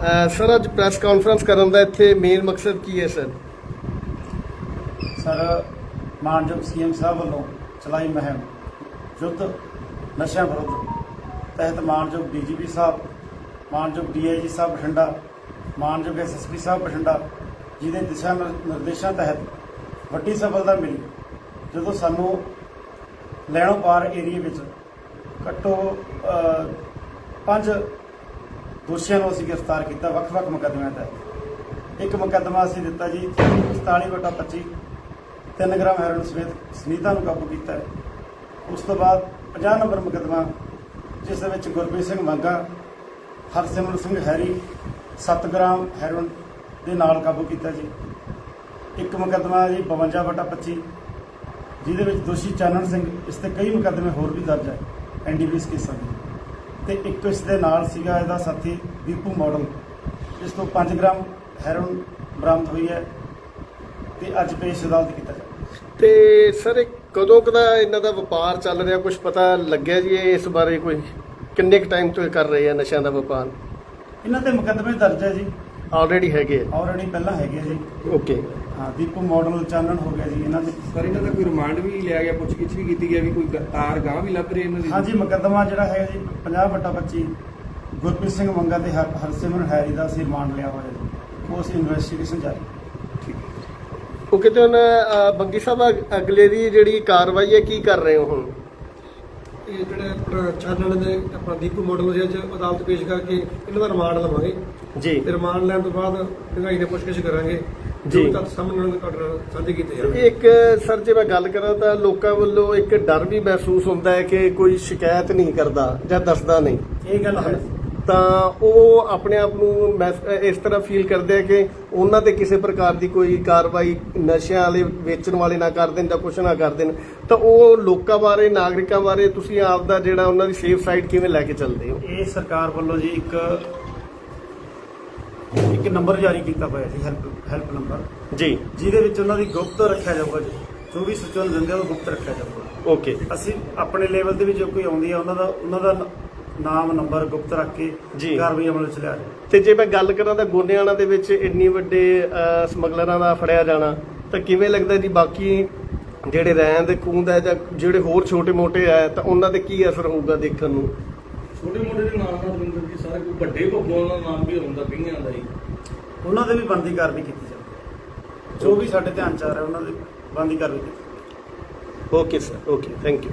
Sir, ਅੱਜ press conference ਕਰਨ ਦਾ ਇੱਥੇ ਮੇਨ ਮਕਸਦ ਕੀ ਹੈ, ਸਰ? ਸਰ, ਮਾਨਯੋਗ ਸੀਐਮ ਸਾਹਿਬ ਵੱਲੋਂ ਚਲਾਈ ਮੁਹਿੰਮ ਯੁੱਧ ਨਸ਼ਿਆਂ ਵਿਰੁੱਧ ਤਹਿਤ ਮਾਨਯੋਗ ਡੀਜੀਪੀ ਸਾਹਿਬ, ਮਾਨਯੋਗ ਡੀਆਈਜੀ ਸਾਹਿਬ ਬਠਿੰਡਾ, ਮਾਨਯੋਗ ਐਸਐਸਪੀ ਸਾਹਿਬ ਬਠਿੰਡਾ, ਜਿਹਦੇ ਦਿਸ਼ਾ ਨਿਰ- ਨਿਰਦੇਸ਼ਾਂ ਤਹਿਤ ਵੱਡੀ ਸਫਲਤਾ ਮਿਲੀ। ਜਦੋਂ ਸਾਨੂੰ ਲੈਣੋ ਪਾਰ ਏਰੀਆ ਵਿੱਚ ਘੱਟੋ ਪੰਜ ਦੋਸ਼ੀਆਂ ਨੂੰ ਅਸੀਂ ਗ੍ਰਿਫਤਾਰ ਕੀਤਾ, ਵੱਖ-ਵੱਖ ਮੁਕੱਦਮਿਆਂ ਤਹਿਤ। ਇੱਕ ਮੁਕੱਦਮਾ ਅਸੀਂ ਦਿੱਤਾ ਜੀ 47 ਵਟਾ 25 3 ਗ੍ਰਾਮ ਹੈਰੋਇਨ ਸਮੇਤ ਸੁਨੀਤਾ ਨੂੰ ਕਾਬੂ ਕੀਤਾ ਉਸ ਤੋਂ ਬਾਅਦ 50 ਨੰਬਰ ਮੁਕੱਦਮਾ, ਜਿਸ ਦੇ ਵਿੱਚ Gurpreet Singh Manga Harsimran Singh Harry 7 gram heroin ਦੇ ਨਾਲ ਕਾਬੂ ਕੀਤਾ ਜੀ। ਇੱਕ ਮੁਕੱਦਮਾ ਜੀ 52 ਵਟਾ 25 ਜਿਹਦੇ ਵਿੱਚ ਦੋਸ਼ੀ ਚਾਨਣ ਸਿੰਘ, ਇਸ ਤੇ ਕਈ ਮੁਕੱਦਮੇ ਹੋਰ ਵੀ ਦਰਜ ਹੈ ਐਨਡੀਪੀਐਸ ਕੇਸਾਂ ਦੇ। ਤੇ ਇੱਕ ਇਸ ਦੇ ਨਾਲ ਸੀਗਾ ਇਹਦਾ ਸਾਥੀ ਦੀਪੂ ਮਾਡਲ ਇਸ ਤੋਂ 5 ਗ੍ਰਾਮ ਹੈਰੋਇਨ ਬਰਾਮਦ ਹੋਈ ਹੈ ਤੇ ਅੱਜ ਪੇਸ਼ ਅਦਾਲਤ ਕੀਤਾ ਜਾਵੇ ਤੇ ਸਰ ਇਹ ਕਦੋਂ ਕਦਾ ਇਹਨਾਂ ਦਾ ਵਪਾਰ ਚੱਲ ਰਿਹਾ? ਕੁਝ ਪਤਾ ਲੱਗਿਆ ਜੀ ਇਹ ਇਸ ਬਾਰੇ ਕੋਈ? ਕਿੰਨੇ ਕੁ ਟਾਈਮ ਤੋਂ ਇਹ ਕਰ ਰਹੇ ਆ ਨਸ਼ਿਆਂ ਦਾ ਵਪਾਰ? ਇਹਨਾਂ ਤੇ ਮੁਕੱਦਮੇ ਦਰਜ ਹੈ ਜੀ। ਆਲਰੇਡੀ ਹੈਗੇ ਆਲਰੇਡੀ ਪਹਿਲਾਂ ਹੈਗੇ ਆ ਜੀ। ਓਕੇ ਹਾਂ ਦੀਪੂ ਮਾਡਲ ਚਾਨਣ ਹੋ ਗਿਆ ਜੀ ਇਹਨਾਂ ਦੇ। ਪਰ ਇਹਨਾਂ ਦਾ ਕੋਈ ਰਿਮਾਂਡ ਵੀ ਲਿਆ ਗਿਆ ਪੁੱਛਗਿੱਛ ਵੀ ਕੀਤੀ ਗਿਆ ਵੀ ਕੋਈ ਤਾਰ ਗਾਂ ਵੀ ਲੱਭ ਰਹੀ ਇਹਨਾਂ ਦੀ? ਹਾਂਜੀ ਮੁਕੱਦਮਾ ਜਿਹੜਾ ਹੈ ਜੀ 50 ਵਟਾ 25 ਗੁਰਪ੍ਰੀਤ ਸਿੰਘ ਮੰਗਾ ਤੇ ਹਰ- ਹਰਸਿਮਰਨ ਹੈਰੀ ਦਾ ਅਸੀਂ ਰਿਮਾਂਡ ਲਿਆ ਹੋਇਆ ਜੀ। ਉਹ ਅਸੀਂ ਇਨਵੈਸਟੀਗੇਸ਼ਨ ਜਾਰੀ। ਓਕੇ ਤੇ ਹੁਣ ਅਹ, ਬੰਗੀ ਸਾਹਿਬ ਅਗ- ਅਗਲੇ ਦੀ ਜਿਹੜੀ ਕਾਰਵਾਈ ਹੈ ਕੀ ਕਰ ਰਹੇ ਹੋ ਹੁਣ? ਇਹ ਜਿਹੜੇ ਆਪਣਾ ਚਾਨਣ ਦੇ ਆਪਣਾ ਦੀਪੂ ਮਾਡਲ ਜੀ ਅੱਜ ਅਦਾਲਤ ਪੇਸ਼ ਕਰਕੇ ਇਹਨਾਂ ਦਾ ਰਿਮਾਂਡ ਲਵਾਂਗੇ। ਜੀ। ਤੇ ਰਿਮਾਂਡ ਲੈਣ ਤੋਂ ਬਾਅਦ ਪੁੱਛਗਿੱਛ ਕਰਾਂਗੇ। ਜੀ। ਜੋ। ਤੱਕ ਸਾਹਮਣੇ ਉਹਨਾਂ ਤੁਹਾਡੇ ਨਾਲ ਸਾਂਝੇ ਕੀਤੇ ਜਾਣਗੇ ਇੱਕ ਸਰ ਜੇ ਮੈਂ ਗੱਲ ਕਰਾਂ ਤਾਂ ਲੋਕਾਂ ਵੱਲੋਂ ਇੱਕ ਡਰ ਵੀ ਮਹਿਸੂਸ ਹੁੰਦਾ ਹੈ ਕਿ ਕੋਈ ਸ਼ਿਕਾਇਤ ਨਹੀਂ ਕਰਦਾ ਜਾਂ ਦੱਸਦਾ ਨਹੀਂ। ਇਹ ਗੱਲ ਹੈ। ਤਾਂ ਉਹ ਆਪਣੇ ਆਪ ਨੂੰ ਮਹਿਸ- ਇਸ ਤਰ੍ਹਾਂ ਫੀਲ ਕਰਦੇ ਆ ਕਿ ਉਹਨਾਂ ਤੇ ਕਿਸੇ ਪ੍ਰਕਾਰ ਦੀ ਕੋਈ ਕਾਰਵਾਈ ਨਸ਼ਿਆਂ ਵਾਲੇ ਵੇਚਣ ਵਾਲੇ ਨਾ ਕਰ ਦੇਣ ਜਾਂ ਕੁਛ ਨਾ ਕਰ ਦੇਣ। ਤਾਂ ਉਹ ਲੋਕਾਂ ਬਾਰੇ ਨਾਗਰਿਕਾਂ ਬਾਰੇ ਤੁਸੀਂ ਆਪ ਦਾ ਜਿਹੜਾ ਉਹਨਾਂ ਦੀ ਸੇਫ ਸਾਈਡ ਕਿਵੇਂ ਲੈ ਕੇ ਚੱਲਦੇ ਹੋ? ਇਹ ਸਰਕਾਰ ਵੱਲੋਂ ਜੀ ਇੱਕ ਇੱਕ ਨੰਬਰ ਜਾਰੀ ਕੀਤਾ ਹੋਇਆ ਜੀ ਹੈਲਪ ਹੈਲਪ ਨੰਬਰ ਜੀ। ਜਿਹਦੇ ਵਿੱਚ ਉਹਨਾਂ ਦੀ ਗੁਪਤ ਰੱਖਿਆ ਜਾਊਗਾ ਜੀ। ਜੋ ਵੀ ਸੂਚਨਾ ਦਿੰਦੇ ਆ ਉਹ ਗੁਪਤ ਰੱਖਿਆ ਜਾਊਗਾ। ਓਕੇ ਅਸੀਂ ਆਪਣੇ ਲੈਵਲ ਤੇ ਵੀ ਜੋ ਕੋਈ ਆਉਂਦੀ ਆ ਉਹਨਾਂ ਦਾ ਉਹਨਾਂ ਦਾ ਨਾਮ ਨੰਬਰ ਗੁਪਤ ਰੱਖ ਕੇ ਜੀ। ਕਾਰਵਾਈ ਅਮਲ ਚ ਲਿਆ ਜਾਏ ਤੇ ਜੇ ਮੈਂ ਗੱਲ ਕਰਾਂ ਤਾਂ ਗੋਨਿਆਣਾ ਦੇ ਵਿੱਚ ਇੰਨੀ ਵੱਡੇ ਅਹ, ਸਮਗਲਰਾਂ ਦਾ ਫੜਿਆ ਜਾਣਾ ਤਾਂ ਕਿਵੇਂ ਲੱਗਦਾ ਜੀ ਬਾਕੀ ਜਿਹੜੇ ਰਹਿੰਦ ਖੂੰਦ ਹੈ ਜਾਂ ਜਿਹੜੇ ਹੋਰ ਛੋਟੇ-ਮੋਟੇ ਹੈ ਤਾਂ ਉਹਨਾਂ ਤੇ ਕੀ ਅਸਰ ਹੋਊਗਾ ਦੇਖਣ ਨੂੰ? ਛੋਟੇ ਮੋਟੇ ਦੇ ਨਾਲ ਨਾਲ ਰਵਿੰਦਰ ਜੀ ਸਾਰੇ ਕੋਈ ਵੱਡੇ ਭੱਗੋਂ ਦਾ ਨਾਮ ਵੀ ਹੁੰਦਾ ਕਈਆਂ ਦਾ ਜੀ ਉਹਨਾਂ ਦੇ ਵੀ ਬੰਦੀ ਕਾਰਵਾਈ ਕੀਤੀ ਜਾਵੇ। ਜੋ ਵੀ ਸਾਡੇ ਧਿਆਨ ਚ ਆ ਰਿਹਾ ਉਹਨਾਂ ਦੇ ਬੰਦੀ ਕਾਰਵਾਈ ਕੀਤੀ ਜਾਵੇ। Okay sir. Okay thank you